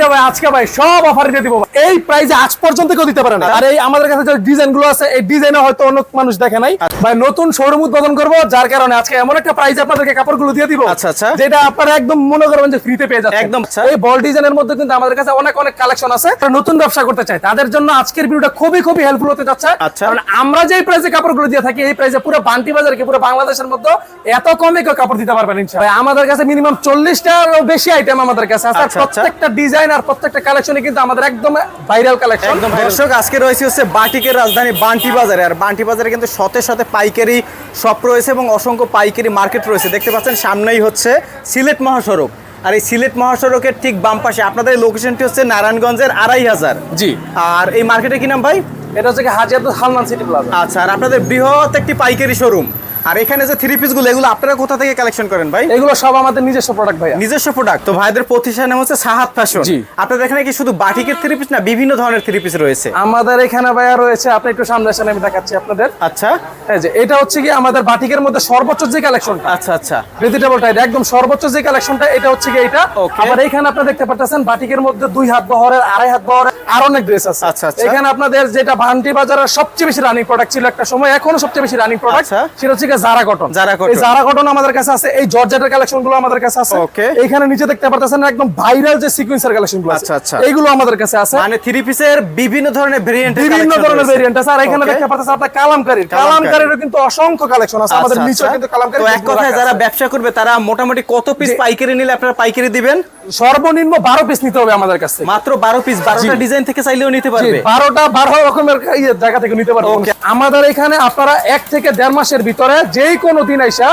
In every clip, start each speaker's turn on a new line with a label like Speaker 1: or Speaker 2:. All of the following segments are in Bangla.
Speaker 1: প্রাইজে ভাই আজকে ভাই সব অফার দিয়ে দিব এই প্রাইজে আজ পর্যন্ত কেউ দিতে পারে না। আর এই আমাদের কাছে যে ডিজাইনগুলো আছে এই ডিজাইনে হয়তো অন্য মানুষ দেখে নাই। ভাই নতুন শোরুম উদ্বোধন করব যার কারণে আজকে এমন একটা প্রাইজ আপনাদেরকে কাপড়গুলো দিয়ে দিব।
Speaker 2: আচ্ছা, আচ্ছা।
Speaker 1: যেটা আপনারা একদম মনে করবেন যে ফ্রিতে পেয়ে যাচ্ছেন।
Speaker 2: একদম, আচ্ছা।
Speaker 1: এই বল ডিজাইনের মধ্যে কিন্তু আমাদের কাছে অনেক অনেক কালেকশন আছে। নতুন ব্যবসা করতে চায় তাদের জন্য আজকের ভিডিওটা খুবই খুবই হেল্পফুল হতে যাচ্ছে।
Speaker 2: আচ্ছা।
Speaker 1: কারণ আমরা যে প্রাইসে কাপড়গুলো দিয়ে থাকি এই প্রাইসে পুরো বান্টি বাজারকে পুরো বাংলাদেশের মধ্যে এত কমে কেউ কাপড় দিতে পারবেন ইনশাআল্লাহ। আমাদের কাছে মিনিমাম চল্লিশটারও বেশি আইটেম আমাদের কাছে আছে।
Speaker 2: আচ্ছা।
Speaker 1: প্রত্যেকটা ডিজাইন আর প্রত্যেকটা কালেকশনে কিন্তু আমাদের একদম ভাইরাল কালেকশন।
Speaker 2: একদম দর্শক আজকে রয়েছে হচ্ছে বাটিকের রাজধানী বান্টি বাজারে আর বান্টি বাজারে কিন্তু শতে সাথে পাইকারি শপ রয়েছে এবং অসংখ্য পাইকারি মার্কেট রয়েছে। দেখতে পাচ্ছেন সামনেই হচ্ছে সিলেট মহাসড়ক। আর এই সিলেট মহাসড়কের ঠিক বাম পাশে আপনাদের লোকেশনটি হচ্ছে নারায়ণগঞ্জের আড়াই হাজার।
Speaker 1: জি।
Speaker 2: আর এই মার্কেটে কি নাম ভাই?
Speaker 1: এটা হচ্ছে কি হাজিয়াতুল হালমান সিটি প্লাজা
Speaker 2: আচ্ছা আর আপনাদের বৃহৎ একটি পাইকারি শোরুম আর এখানে যে থ্রি পিসগুলো এগুলো আপনারা কোথা থেকে কালেকশন করেন ভাই?
Speaker 1: এগুলো সব আমাদের নিজস্ব প্রোডাক্ট ভাইয়া।
Speaker 2: নিজস্ব প্রোডাক্ট তো ভাইদের প্রতিষ্ঠান হচ্ছে সাহাত ফ্যাশন আপনাদের এখানে কি শুধু বাটিকের থ্রি পিস না বিভিন্ন ধরনের থ্রি পিস রয়েছে?
Speaker 1: আমাদের এখানে ভাইয়া রয়েছে আপনি একটু সামনে আসেন আমি দেখাচ্ছি আপনাদের।
Speaker 2: আচ্ছা।
Speaker 1: এই যে এটা হচ্ছে কি আমাদের বাটিকের মধ্যে সর্বোচ্চ যে কালেকশনটা
Speaker 2: আচ্ছা আচ্ছা।
Speaker 1: ভেজিটেবল টাইপ একদম সর্বোচ্চ যে কালেকশনটা এটা হচ্ছে কি এটা. আবার এখানে আপনি দেখতে পাচ্ছেন বাটিকের মধ্যে দুই হাত বহরের আড়াই হাত বহরের আর অনেক ড্রেস আছে।
Speaker 2: আচ্ছা, আচ্ছা।
Speaker 1: এখানে আপনাদের যেটা ভান্টি বাজারের সবচেয়ে বেশি রানিং প্রোডাক্ট ছিল একটা সময় এখনও সবচেয়ে বেশি রানিং প্রোডাক্ট
Speaker 2: আচ্ছা।
Speaker 1: সেটা হচ্ছে কি Zara cotton
Speaker 2: Zara cotton।
Speaker 1: Zara cotton আমাদের কাছে আছে এই জর্জেটের কালেকশনগুলো আমাদের কাছে আছে। এখানে নিচে দেখতে পাচ্ছেন একদম ভাইরাল যে সিকোয়েন্সের কালেকশনগুলো
Speaker 2: আচ্ছা, আচ্ছা।
Speaker 1: এইগুলো আমাদের কাছে আছে।
Speaker 2: মানে থ্রি পিসের বিভিন্ন ধরনের ভেরিয়েন্ট
Speaker 1: বিভিন্ন ধরনের ভেরিয়েন্ট আছে। আর এখানে দেখতে পাচ্ছেন আপনার কালামকারীর। কালামকারীরও কিন্তু অসংখ্য কালেকশন আছে। আমাদের নিচে কিন্তু কালামকারী
Speaker 2: আচ্ছা, তো এক কথায় যারা ব্যবসা করবে তারা মোটামুটি কত পিস পাইকারি নিলে আপনারা পাইকারি দিবেন?
Speaker 1: সর্বনিম্ন বারো পিস নিতে হবে আমাদের কাছে
Speaker 2: মাত্র বারো পিস বারোটা ডিজাইন থেকে চাইলেও নিতে পারবে।
Speaker 1: বারোটা বারো রকমের ইয়ে জায়গা থেকে নিতে পারব। আমাদের এখানে আপনারা এক থেকে দেড় মাসের ভিতরে যে কোনো দিন আইসা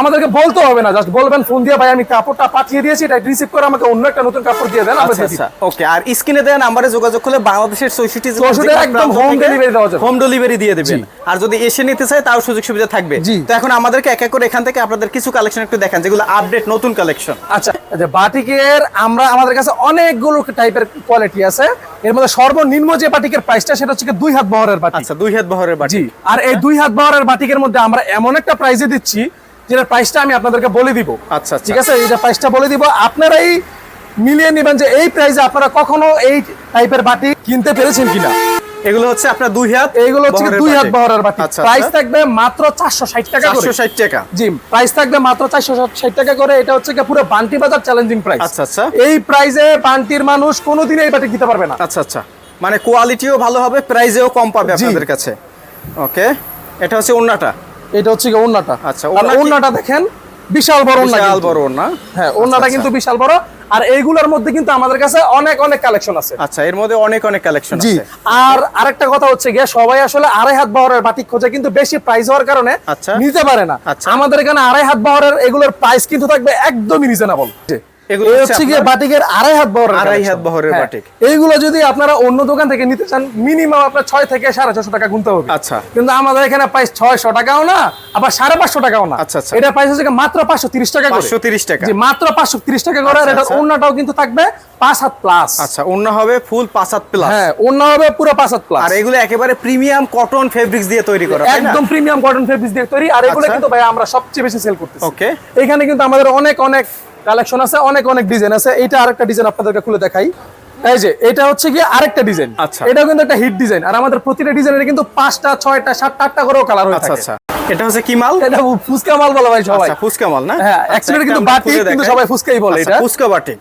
Speaker 1: আমাদেরকে বলতে হবে না জাস্ট বলবেন ফোন দিয়ে ভাই আমি কাপড়টা পাঠিয়ে দিয়েছি এটা রিসিভ করে আমাকে অন্য একটা নতুন কাপড় দিয়ে দেন আমরা দিয়ে দিই।
Speaker 2: আচ্ছা ওকে আর স্ক্রিনে দেওয়া নাম্বারে যোগাযোগ করলে বাংলাদেশের চৌষট্টি
Speaker 1: চৌষট্টি একদম home delivery দেওয়া যাবে।
Speaker 2: হোম ডেলিভারি দিয়ে দেবেন। আর যদি এসে নিতে চায় তাও সুযোগ সুবিধা থাকবে। তো এখন আমাদেরকে এক এক করে এখান থেকে আপনাদের কিছু কালেকশন একটু দেখান যেগুলো আপডেট নতুন কালেকশন
Speaker 1: আচ্ছা যে বাটিকের আমরা আমাদের কাছে অনেকগুলো টাইপের কোয়ালিটি আছে। এর মধ্যে সর্বনিম্ন যে বাটিকের প্রাইসটা সেটা হচ্ছে দুই হাত বহরের বাটিক।
Speaker 2: আচ্ছা দুই হাত বহরের বাটি
Speaker 1: আর এই দুই হাত বহরের বাটিকের মধ্যে আমরা এমন একটা প্রাইজে দিচ্ছি যেটা প্রাইসটা আমি আপনাদেরকে বলে দিব।
Speaker 2: আচ্ছা, আচ্ছা।
Speaker 1: ঠিক আছে? এইটা প্রাইসটা বলে দিব। আপনারাই মিলিয়ে নেবেন যে এই প্রাইসে আপনারা কখনো এই টাইপের বাটি কিনতে পেরেছেন কিনা।
Speaker 2: এগুলো হচ্ছে আপনার দুই হাত
Speaker 1: এইগুলো হচ্ছে দুই হাত। বহরের বাটি।
Speaker 2: আচ্ছা
Speaker 1: প্রাইস থাকবে মাত্র চারশো ষাট টাকা করে।
Speaker 2: চারশো ষাট টাকা।
Speaker 1: জি প্রাইস থাকবে মাত্র চারশো ষাট টাকা করে। এটা হচ্ছে পুরো বান্টি বাজার চ্যালেঞ্জিং প্রাইস
Speaker 2: আচ্ছা, আচ্ছা।
Speaker 1: এই প্রাইসে বান্টির মানুষ কোনোদিন এই বাটি দিতে পারবে না।
Speaker 2: আচ্ছা আচ্ছা। মানে কোয়ালিটিও ভালো হবে প্রাইসেও কম পাবে আপনাদের কাছে। ওকে এটা হচ্ছে ওন্নাটা
Speaker 1: এটা হচ্ছে কি ওন্নাটা
Speaker 2: আচ্ছা,
Speaker 1: ওন্নাটা দেখেন বিশাল বড় ওন্না
Speaker 2: বিশাল বড় ওন্না
Speaker 1: হ্যাঁ ওন্নাটা
Speaker 2: আচ্ছা,
Speaker 1: কিন্তু বিশাল বড়। আর এইগুলোর মধ্যে কিন্তু আমাদের কাছে অনেক অনেক কালেকশন আছে।
Speaker 2: আচ্ছা এর মধ্যে অনেক অনেক কালেকশন আছে।
Speaker 1: আর আরেকটা কথা হচ্ছে গিয়ে সবাই আসলে আড়াই হাত বহরের বাটিক খোঁজে কিন্তু বেশি প্রাইস হওয়ার কারণে
Speaker 2: আচ্ছা।
Speaker 1: নিতে পারে না।
Speaker 2: আচ্ছা।
Speaker 1: আমাদের এখানে আড়াই হাত বহরের এগুলোর প্রাইস কিন্তু থাকবে একদমই রিজনেবল
Speaker 2: এগুলো হচ্ছে
Speaker 1: হচ্ছে গিয়ে বাটিকের আড়াই হাত বহরের
Speaker 2: আড়াই হাত বহরের
Speaker 1: হ্যাঁ,
Speaker 2: বাটিক।
Speaker 1: এইগুলো যদি আপনারা অন্য দোকান থেকে নিতে চান মিনিমাম আপনার ছয় থেকে সাড়ে ছশো টাকা গুনতে হবে
Speaker 2: আচ্ছা।
Speaker 1: কিন্তু আমাদের এখানে প্রাইস ছয়শো টাকাও না আবার সাড়ে পাঁচশো টাকাও না
Speaker 2: আচ্ছা, আচ্ছা।
Speaker 1: এটা প্রাইস হচ্ছে মাত্র পাঁচশো তিরিশ টাকা করে
Speaker 2: 530 টাকা।
Speaker 1: মাত্র পাঁচশো তিরিশ টাকা করে আর
Speaker 2: আচ্ছা,
Speaker 1: এটা। অন্যটাও কিন্তু থাকবে পাঁচ হাত প্লাস
Speaker 2: আচ্ছা অন্য হবে ফুল পাঁচ হাত প্লাস
Speaker 1: হ্যাঁ অন্য হবে পুরো পাঁচ হাত প্লাস
Speaker 2: আর এগুলো একেবারে প্রিমিয়াম কটন ফেব্রিক্স দিয়ে তৈরি করা
Speaker 1: একদম প্রিমিয়াম কটন ফেব্রিক্স দিয়ে তৈরি আর এগুলো। কিন্তু ভাই আমরা সবচেয়ে বেশি সেল করতেছি
Speaker 2: ওকে
Speaker 1: এখানে কিন্তু আমাদের অনেক অনেক কালেকশন আছে অনেক অনেক ডিজাইন আছে। এটা আরেকটা ডিজাইন আপনাদেরকে খুলে দেখাই। এই যে এটা হচ্ছে কি আরেকটা ডিজাইন
Speaker 2: আচ্ছা।
Speaker 1: এটাও কিন্তু একটা হিট ডিজাইন আর আমাদের প্রতিটা ডিজাইনের কিন্তু পাঁচটা ছয়টা সাতটা আটটা করেও কালার হয়ে
Speaker 2: আচ্ছা
Speaker 1: থাকে।
Speaker 2: আচ্ছা। এটা হচ্ছে কি মাল?
Speaker 1: এটা ফুচকা মাল বলা ভাই সবাই।
Speaker 2: আচ্ছা ফুচকা মাল না?
Speaker 1: হ্যাঁ
Speaker 2: আচ্ছা,
Speaker 1: অ্যাকচুয়ালি কিন্তু বাটিক কিন্তু সবাই ফুচকাই বলে এটা।
Speaker 2: ফুচকা বাটিক।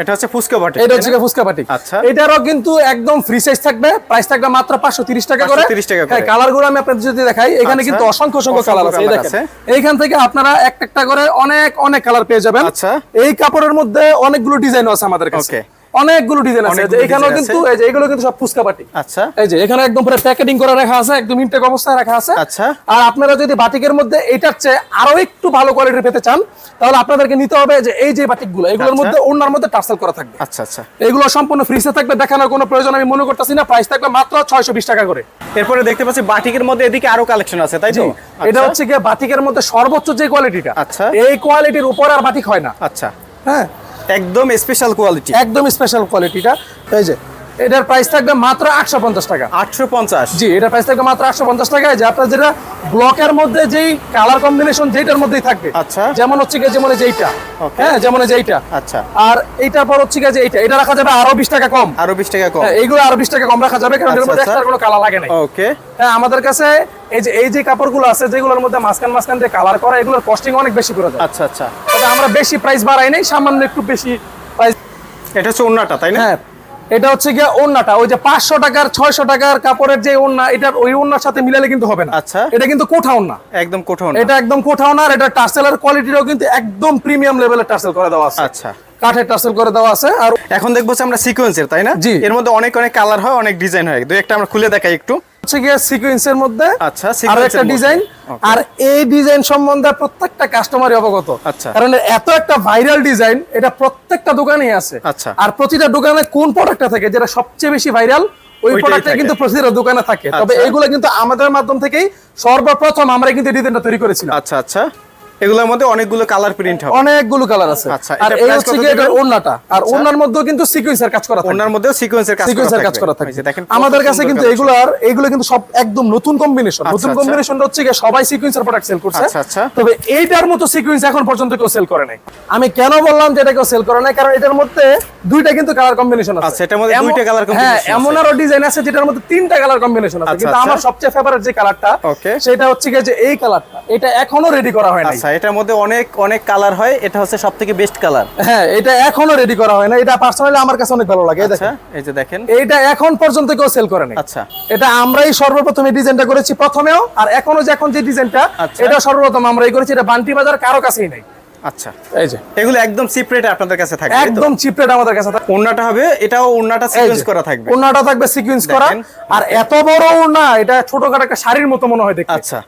Speaker 2: এটা হচ্ছে ফুচকা বাটিক
Speaker 1: এটা হচ্ছে ফুচকা বাটিক
Speaker 2: আচ্ছা।
Speaker 1: এটারও কিন্তু একদম ফ্রি সাইজ থাকবে প্রাইস থাকবে মাত্র পাঁচশো তিরিশ টাকা করে
Speaker 2: 530 টাকা করে।
Speaker 1: হ্যাঁ কালারগুলো আমি আপনাদের যদি দেখাই এখানে
Speaker 2: আচ্ছা।
Speaker 1: কিন্তু অসংখ্য কালার আছে এই দেখেন। এইখান থেকে আপনারা একটা একটা করে অনেক অনেক কালার পেয়ে যাবেন
Speaker 2: আচ্ছা।
Speaker 1: এই কাপড়ের মধ্যে অনেকগুলো ডিজাইন আছে আমাদের কাছে. অনেকগুলো ডিজাইন আছে। যে এখানেও কিন্তু এই যে এগুলো কিন্তু সব ফুচকা বাটিক
Speaker 2: আচ্ছা।
Speaker 1: এই যে এখানে একদম পুরো প্যাকেটিং করে রাখা আছে একদম ইনটেক অবস্থায় রাখা আছে।
Speaker 2: আচ্ছা।
Speaker 1: আর আপনারা যদি বাটিকের মধ্যে এটার চেয়ে আরও একটু ভালো কোয়ালিটির পেতে চান তাহলে আপনাদেরকে নিতে হবে যে এই যে বাটিকগুলো এগুলোর
Speaker 2: আচ্ছা।
Speaker 1: মধ্যে ওনার মধ্যে টার্সেল করা থাকবে।
Speaker 2: আচ্ছা আচ্ছা।
Speaker 1: এগুলো সম্পূর্ণ ফ্রিজে থাকবে দেখানোর কোনো প্রয়োজন আমি মনে করতেছি না প্রাইস থাকবে মাত্র ছয়শো বিশ টাকা করে।
Speaker 2: এরপরে দেখতে পাচ্ছি বাটিকের মধ্যে এদিকে আরও কালেকশন আছে তাই তো?
Speaker 1: এটা হচ্ছে গিয়ে বাটিকের মধ্যে সর্বোচ্চ যে কোয়ালিটিটা
Speaker 2: আচ্ছা।
Speaker 1: এই কোয়ালিটির উপর আর বাটিক হয় না।
Speaker 2: আচ্ছা।
Speaker 1: হ্যাঁ?
Speaker 2: একদম স্পেশাল কোয়ালিটি
Speaker 1: একদম স্পেশাল কোয়ালিটিটা এই যে এটার প্রাইস থাকবে মাত্র আটশো পঞ্চাশ টাকা।
Speaker 2: আটশো পঞ্চাশ।
Speaker 1: জি এটার প্রাইস থাকবে মাত্র আটশো পঞ্চাশ টাকায় যে আপনার যেটা ব্লকের মধ্যে যেই কালার কম্বিনেশন যেটার মধ্যেই থাকবে।
Speaker 2: আচ্ছা।
Speaker 1: যেমন হচ্ছে কি যেমন এই যে এইটা। হ্যাঁ যেমন এই যে এইটা।
Speaker 2: আচ্ছা।
Speaker 1: আর এইটার পর হচ্ছে কি যে এইটা এটা রাখা যাবে আরও বিশ টাকা কম।
Speaker 2: আরও বিশ টাকা কম।
Speaker 1: হ্যাঁ, এইগুলো আরও বিশ টাকা কম রাখা যাবে কারণ
Speaker 2: আচ্ছা,
Speaker 1: মধ্যে
Speaker 2: আচ্ছা।
Speaker 1: কোনো কালার লাগে নাই।
Speaker 2: ওকে
Speaker 1: হ্যাঁ আমাদের কাছে এই যে এই যে কাপড়গুলো আছে যেগুলোর মধ্যে মাঝখান মাঝখান দিয়ে কালার করা এগুলোর কস্টিং অনেক বেশি করে যায়
Speaker 2: আচ্ছা আচ্ছা।
Speaker 1: তবে আমরা বেশি প্রাইস বাড়াই নাই সামান্য একটু বেশি প্রাইস
Speaker 2: এটা হচ্ছে অন্যটা তাই না?
Speaker 1: হ্যাঁ। এটা হচ্ছে গিয়ে ওন্নাটা ওই যে পাঁচশো টাকার ছয়শো টাকার কাপড়ের যে ওন্না এটা ওই ওন্নার সাথে মিলালে কিন্তু হবে না।
Speaker 2: আচ্ছা।
Speaker 1: এটা কিন্তু কোঠা না
Speaker 2: একদম কঠোর
Speaker 1: এটা একদম কোঠা না আর এটা টার্সেলের কোয়ালিটিটাও কিন্তু একদম প্রিমিয়াম লেভেলের টার্সেল করে দেওয়া আছে।
Speaker 2: আচ্ছা।
Speaker 1: কাঠের টাসেল করে দেওয়া আছে আর
Speaker 2: এখন দেখব আমরা সিকোয়েন্সের তাই না?
Speaker 1: জি।
Speaker 2: এর মধ্যে অনেক অনেক কালার হয় অনেক ডিজাইন হয়। দুই একটা আমরা খুলে দেখাই একটু।
Speaker 1: হচ্ছে গিয়ে সিকোয়েন্সের মধ্যে
Speaker 2: আচ্ছা,
Speaker 1: আর একটা ডিজাইন আর এই ডিজাইন সম্বন্ধে প্রত্যেকটা কাস্টমারই অবগত।
Speaker 2: আচ্ছা।
Speaker 1: কারণ এত একটা ভাইরাল ডিজাইন এটা প্রত্যেকটা দোকানেই আছে।
Speaker 2: আচ্ছা।
Speaker 1: আর প্রতিটা দোকানে কোন প্রোডাক্টটা থাকে যেটা সবচেয়ে বেশি ভাইরাল ওই প্রোডাক্টটা কিন্তু প্রতিটা দোকানে থাকে। তবে
Speaker 2: আচ্ছা।
Speaker 1: এগুলো কিন্তু আমাদের মাধ্যম থেকেই সর্বপ্রথম আমরা কিন্তু ডিজাইনটা তৈরি করেছিলাম।
Speaker 2: আচ্ছা আচ্ছা। এগুলোর মধ্যে অনেকগুলো কালার প্রিন্ট হবে।
Speaker 1: অনেকগুলো কালার আছে।
Speaker 2: আচ্ছা,
Speaker 1: আর এই হচ্ছে কি ওন্নাটা আর
Speaker 2: আচ্ছা।
Speaker 1: ওন্নার মধ্যেও কিন্তু সিকোয়েন্সের কাজ করা থাকে।
Speaker 2: ওন্নার মধ্যেও সিকোয়েন্সের কাজ
Speaker 1: সিকোয়েন্সের কাজ করা থাকে।
Speaker 2: দেখেন
Speaker 1: আমাদের কাছে কিন্তু
Speaker 2: এগুলার
Speaker 1: এগুলো কিন্তু সব একদম নতুন কম্বিনেশন
Speaker 2: আচ্ছা,
Speaker 1: নতুন। কম্বিনেশনটা হচ্ছে কি সবাই সিকোয়েন্সের প্রোডাক্ট সেল করছে।
Speaker 2: আচ্ছা, আচ্ছা।
Speaker 1: তবে এইটার মতো সিকোয়েন্স এখন পর্যন্ত কেউ সেল করে নাই। আমি কেন বললাম যে এটা কেউ সেল করে নাই? কারণ এটার মধ্যে দুইটা কিন্তু কালার কম্বিনেশন আছে।
Speaker 2: আচ্ছা, এটার মধ্যে দুইটা combination
Speaker 1: হ্যাঁ
Speaker 2: আছে।
Speaker 1: এমন আরও ডিজাইন আছে যেটার মধ্যে তিনটা কালার কম্বিনেশন আছে।
Speaker 2: আচ্ছা,
Speaker 1: কিন্তু
Speaker 2: আচ্ছা।
Speaker 1: আমার সবচেয়ে ফেভারিট যে কালারটা সেটা হচ্ছে যে এই কালারটা এটা এখনও রেডি করা হয় নাই।
Speaker 2: আচ্ছা এটার মধ্যে অনেক অনেক কালার হয় এটা হচ্ছে সব থেকে বেস্ট কালার
Speaker 1: হ্যাঁ এটা এখনও রেডি করা হয় না এটা পার্সোনালি আমার কাছে অনেক ভালো লাগে এই দেখেন।
Speaker 2: এই যে দেখেন।
Speaker 1: এইটা এখন পর্যন্ত কেউ সেল করে নাই।
Speaker 2: আচ্ছা।
Speaker 1: এটা আমরাই সর্বপ্রথম এই ডিজাইনটা করেছি প্রথমেও আর এখনও যে এখন যে ডিজাইনটা। এটা সর্বপ্রথম আমরাই করেছি। এটা বান্টি বাজার কারও কাছেই নাই।
Speaker 2: আচ্ছা।
Speaker 1: এই যে।
Speaker 2: এগুলো একদম চিপ রেটে আপনাদের কাছে থাকবে
Speaker 1: একদম চিপ রেট আমাদের কাছে
Speaker 2: হবে এটাও সিকোয়েন্স করা থাকবে।
Speaker 1: ওড়নাটা থাকবে সিকোয়েন্স করা। আর এত বড় ওড়না এটা ছোটখাটো একটা শাড়ির মতো মনে হয় দেখতে।
Speaker 2: আচ্ছা।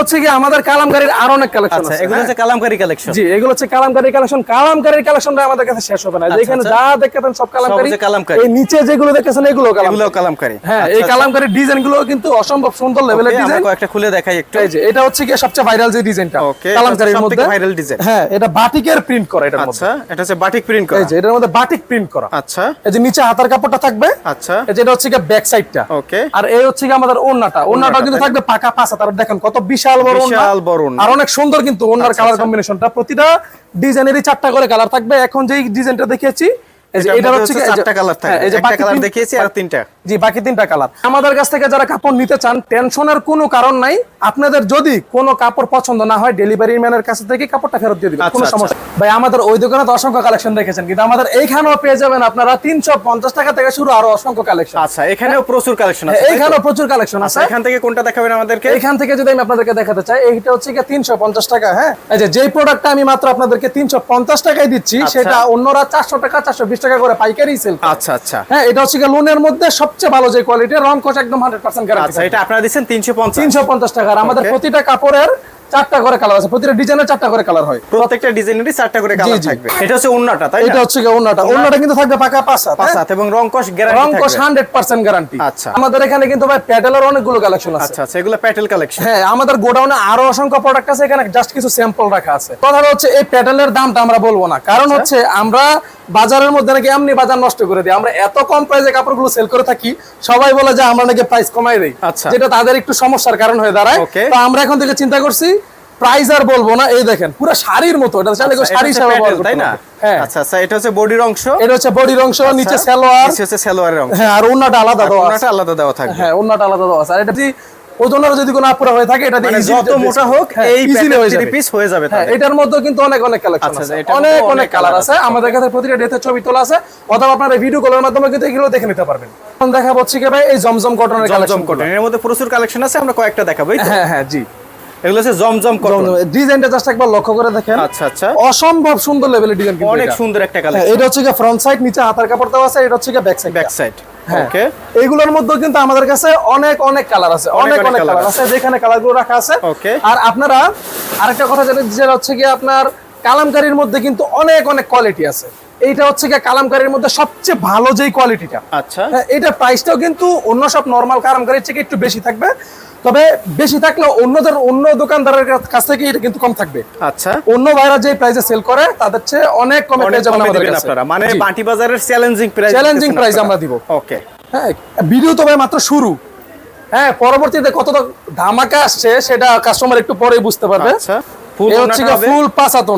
Speaker 1: হচ্ছে কি আমাদের কালামকারীর আর অনেক কালেকশন
Speaker 2: আচ্ছা
Speaker 1: আছে
Speaker 2: এগুলো
Speaker 1: হ্যাঁ।
Speaker 2: হচ্ছে কালামকারী কালেকশন
Speaker 1: জি এগুলো হচ্ছে কালামকারী কালেকশন কালামকারীর কালেকশনটা আমাদের কাছে শেষ হবে না।
Speaker 2: আচ্ছা,
Speaker 1: যেখানে
Speaker 2: আচ্ছা।
Speaker 1: যা দেখতেছেন সব কালামকারী।
Speaker 2: কালামকারী।
Speaker 1: এই নিচে যেগুলো দেখতেছেন এগুলো কালামকারী।
Speaker 2: এগুলো কালামকারী।
Speaker 1: হ্যাঁ
Speaker 2: আচ্ছা,
Speaker 1: এই
Speaker 2: আচ্ছা।
Speaker 1: কালামকারীর ডিজাইনগুলো কিন্তু অসম্ভব সুন্দর লেভেলের ডিজাইন।
Speaker 2: কয়েকটা খুলে দেখাই একটু।
Speaker 1: এই যে এটা হচ্ছে কি সবচেয়ে ভাইরাল যে ডিজাইনটা কালামকারীর মধ্যে।
Speaker 2: viral design।
Speaker 1: হ্যাঁ এটা বাটিকের প্রিন্ট করা এটার মধ্যে।
Speaker 2: আচ্ছা এটা হচ্ছে বাটিক প্রিন্ট করা।
Speaker 1: এই যে এটার মধ্যে বাটিক প্রিন্ট করা।
Speaker 2: আচ্ছা।
Speaker 1: এই যে নিচে হাতার কাপড়টা থাকবে।
Speaker 2: আচ্ছা।
Speaker 1: এই যে এটা হচ্ছে কি ব্যাক সাইডটা
Speaker 2: ওকে।
Speaker 1: আর এই হচ্ছে কি আমাদের ওন্নাটা ওন্নাটা কিন্তু থাকবে পাকা পাঁচা তার দেখেন কত বিশাল বড় ওন্না
Speaker 2: বিশাল বড়
Speaker 1: আর অনেক সুন্দর কিন্তু
Speaker 2: আচ্ছা,
Speaker 1: কালার
Speaker 2: আচ্ছা।
Speaker 1: কম্বিনেশনটা প্রতিটা ডিজাইনেরই চারটা করে কালার থাকবে। এখন যেই ডিজাইনটা দেখিয়েছি
Speaker 2: এটা
Speaker 1: হচ্ছে
Speaker 2: চারটা কালার
Speaker 1: থাকে
Speaker 2: থাকবে
Speaker 1: এই যে
Speaker 2: কালার দেখিয়েছি আর তিনটা।
Speaker 1: জি বাকি তিনটা কালার আমাদের কাছ থেকে যারা কাপড় নিতে চান টেনশনের কোনো কারণ নাই। আপনাদের যদি কোনো কাপড় পছন্দ না হয় ডেলিভারি ম্যানের কাছ থেকে কাপড়টা ফেরত দিয়ে দিবেন
Speaker 2: আচ্ছা,
Speaker 1: কোনো
Speaker 2: আচ্ছা।
Speaker 1: সমস্যা ভাই আমাদের ওই দোকানে তো অসংখ্য কালেকশন রেখেছেন কিন্তু আমাদের এইখানেও পেয়ে যাবেন আপনারা তিনশো পঞ্চাশ টাকা থেকে শুরু আরও অসংখ্য কালেকশন
Speaker 2: আচ্ছা এখানেও প্রচুর কালেকশন আছে তাই তো?
Speaker 1: এইখানেও প্রচুর কালেকশন আছে।
Speaker 2: আচ্ছা, এখান থেকে কোনটা দেখাবেন আমাদেরকে?
Speaker 1: এইখান থেকে যদি আমি আপনাদেরকে দেখাতে চাই এইটা হচ্ছে কি তিনশো পঞ্চাশ টাকা হ্যাঁ? এই যে যেই প্রোডাক্টটা আমি মাত্র আপনাদেরকে তিনশো পঞ্চাশ টাকায় দিচ্ছি। সেটা অন্যরা চারশো টাকা চারশো বিশ টাকা করে পাইকারি সেল
Speaker 2: আচ্ছা আচ্ছা।
Speaker 1: হ্যাঁ এটা হচ্ছে লোনের মধ্যে সবচেয়ে ভালো যে কোয়ালিটি রং কোচ একদম হান্ড্রেড পার্সেন্ট গ্যারান্টি
Speaker 2: আচ্ছা এটা আপনারা দিচ্ছেন তিনশো পঞ্চাশ।
Speaker 1: তিনশো পঞ্চাশ টাকা আর আমাদের প্রতিটা কাপড়ের চারটা করে কালার আছে। প্রতিটা ডিজাইনের চারটা করে কালার হয়।
Speaker 2: প্রত্যেকটা ডিজাইনেরই চারটা করে কালার থাকবে। এটা হচ্ছে ওন্নাটা তাই
Speaker 1: এটা হচ্ছে কি ওন্নাটা ওন্নাটা কিন্তু থাকবে পাকা পাঁচ হ্যাঁ?
Speaker 2: এবং গ্যারান্টি
Speaker 1: গ্যারান্টি
Speaker 2: আচ্ছা।
Speaker 1: আমাদের এখানে কিন্তু ভাই প্যাটেলের অনেকগুলো কালেকশন আছে।
Speaker 2: আচ্ছা আচ্ছা এগুলো প্যাটেল কালেকশন
Speaker 1: হ্যাঁ আমাদের গোডাউনে আরও অসংখ্য প্রোডাক্ট আছে এখানে জাস্ট কিছু স্যাম্পল রাখা আছে। হচ্ছে এই প্যাটেলের দামটা আমরা বলব না। কারণ
Speaker 2: আচ্ছা।
Speaker 1: হচ্ছে আমরা বাজারের মধ্যে নাকি এমনি বাজার নষ্ট করে দিই আমরা এত কম প্রাইসে কাপড়গুলো সেল করে থাকি সবাই বলে যে আমরা নাকি প্রাইস কমাই দেই।
Speaker 2: আচ্ছা।
Speaker 1: যেটা তাদের একটু সমস্যার কারণ হয়ে দাঁড়ায়। তো আমরা এখন থেকে চিন্তা করছি প্রাইস আর বলব না এই দেখেন পুরো শাড়ির মতো। এটা চাইলে শাড়ি
Speaker 2: তাই না?
Speaker 1: হ্যাঁ।
Speaker 2: আচ্ছা আচ্ছা এটা হচ্ছে বডির অংশ।
Speaker 1: এটা হচ্ছে বডির অংশ নিচে সালোয়ার।
Speaker 2: নিচে হচ্ছে সালোয়ারের অংশ।
Speaker 1: হ্যাঁ আর ওন্নাটা আলাদা দেওয়া আছে।
Speaker 2: আলাদা দেওয়া থাকবে।
Speaker 1: হ্যাঁ ওন্নাটা আলাদা দেওয়া আছে। আর এটা ওজনের যদি কোনো আপুরা হয়ে থাকে এটা দিয়ে
Speaker 2: মানে যত মোটা হোক
Speaker 1: হ্যাঁ,
Speaker 2: এই
Speaker 1: easily হয়ে যাবে।
Speaker 2: পিস হয়ে যাবে
Speaker 1: এটার মধ্যে কিন্তু অনেক অনেক কালেকশন
Speaker 2: আচ্ছা,
Speaker 1: আছে। অনেক
Speaker 2: অনেক
Speaker 1: অনেক কালার আছে। আমাদের কাছে প্রতিটা ডেতে ছবি তোলা আছে। অথবা আপনারা ভিডিও কলের মাধ্যমে কিন্তু এগুলো দেখে নিতে পারবেন। এখন দেখা হচ্ছে কি ভাই এই জমজম কটনের কালেকশন
Speaker 2: কটন এর মধ্যে প্রচুর কালেকশন আছে আমরা কয়েকটা দেখাবো
Speaker 1: হ্যাঁ হ্যাঁ জি।
Speaker 2: এগুলো হচ্ছে জমজম কটন
Speaker 1: ডিজাইনটা জাস্ট একবার লক্ষ্য করে দেখেন।
Speaker 2: আচ্ছা আচ্ছা।
Speaker 1: অসম্ভব সুন্দর লেভেলের ডিজাইন কিন্তু
Speaker 2: অনেক সুন্দর একটা
Speaker 1: হ্যাঁ,
Speaker 2: কালেকশন
Speaker 1: এটা হচ্ছে ফ্রন্ট সাইড নিচে হাতার কাপড় দেওয়া আছে এটা হচ্ছে back side
Speaker 2: back side okay
Speaker 1: এইগুলোর মধ্যে কিন্তু আমাদের কাছে অনেক অনেক কালার আছে। অনেক
Speaker 2: অনেক
Speaker 1: কালার আছে। যেখানে কালারগুলো রাখা আছে।
Speaker 2: ওকে
Speaker 1: আর আপনারা আরেকটা কথা যেটা যেটা হচ্ছে কি আপনার কালামকারীর মধ্যে কিন্তু অনেক অনেক কোয়ালিটি আছে। এইটা হচ্ছে কি কালামকারীর মধ্যে সবচেয়ে ভালো যেই কোয়ালিটিটা
Speaker 2: আচ্ছা।
Speaker 1: এটা এটার প্রাইসটাও কিন্তু অন্য সব নরমাল কালামকারীর থেকে একটু বেশি থাকবে। তবে বেশি থাকলেও অন্যদের অন্য দোকানদারের কাছ থেকে এটা কিন্তু কম থাকবে।
Speaker 2: আচ্ছা।
Speaker 1: অন্য ভাইরা যে প্রাইসে সেল করে তাদের চেয়ে অনেক কমে পেয়ে যাবেন আমাদের কাছে।
Speaker 2: মানে
Speaker 1: জি।
Speaker 2: বান্টি বাজারের চ্যালেঞ্জিং প্রাইস
Speaker 1: Challenging price আমরা দিব।
Speaker 2: ওকে
Speaker 1: হ্যাঁ ভিডিও তো ভাই মাত্র শুরু। হ্যাঁ পরবর্তীতে কতটা ধামাকা আসছে সেটা কাস্টমার একটু পরেই বুঝতে পারবে।
Speaker 2: আচ্ছা। ফুল?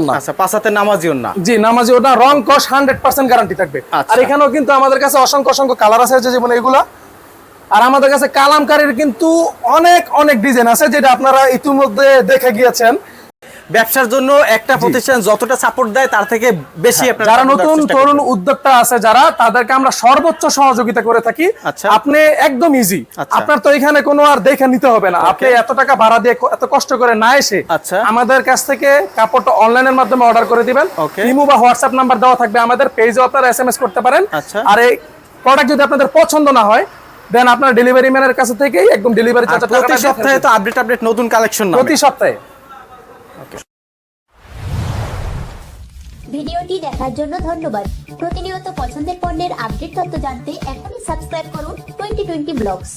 Speaker 1: না
Speaker 2: আচ্ছা পাঁচাতে নামাজিও না
Speaker 1: জি নামাজি ওটা রং কস হান্ড্রেড পার্সেন্ট গ্যারান্টি থাকবে।
Speaker 2: আচ্ছা।
Speaker 1: আর এখানেও কিন্তু আমাদের কাছে অসংখ্য অসংখ্য কালার আছে যে যেমন এগুলা। আর আমাদের কাছে কালামকারীর কিন্তু অনেক অনেক ডিজাইন আছে যেটা আপনারা ইতিমধ্যে দেখে গিয়েছেন
Speaker 2: ব্যবসার জন্য একটা প্রতিষ্ঠান যতটা সাপোর্ট দেয় তার থেকে বেশি
Speaker 1: যারা নতুন তরুণ উদ্যোক্তা আছে যারা তাদেরকে আমরা সর্বোচ্চ সহযোগিতা করে থাকি
Speaker 2: আচ্ছা।
Speaker 1: আপনি একদম ইজি
Speaker 2: আচ্ছা।
Speaker 1: আপনার তো এখানে কোনো আর দেখে নিতে হবে না আপনি এত টাকা ভাড়া দিয়ে এত কষ্ট করে না এসে
Speaker 2: আচ্ছা।
Speaker 1: আমাদের কাছ থেকে কাপড়টা অনলাইনের মাধ্যমে অর্ডার করে দিবেন. ইমো বা হোয়াটসঅ্যাপ নাম্বার দেওয়া থাকবে আমাদের পেজে আপনারা এস করতে পারেন। আর এই প্রোডাক্ট যদি আপনাদের পছন্দ না হয় দেন আপনার ডেলিভারি ম্যানের কাছে থেকেই একদম ডেলিভারি চার্জ
Speaker 2: প্রতি সপ্তাহে তো আপডেট আপডেট নতুন কালেকশন না
Speaker 1: প্রতি সপ্তাহে।
Speaker 3: ভিডিওটি দেখার জন্য ধন্যবাদ। প্রতিনিয়ত পছন্দের পণ্যের আপডেট তথ্য জানতে এখনই সাবস্ক্রাইব করুন টোয়েন্টি টোয়েন্টি ব্লগস।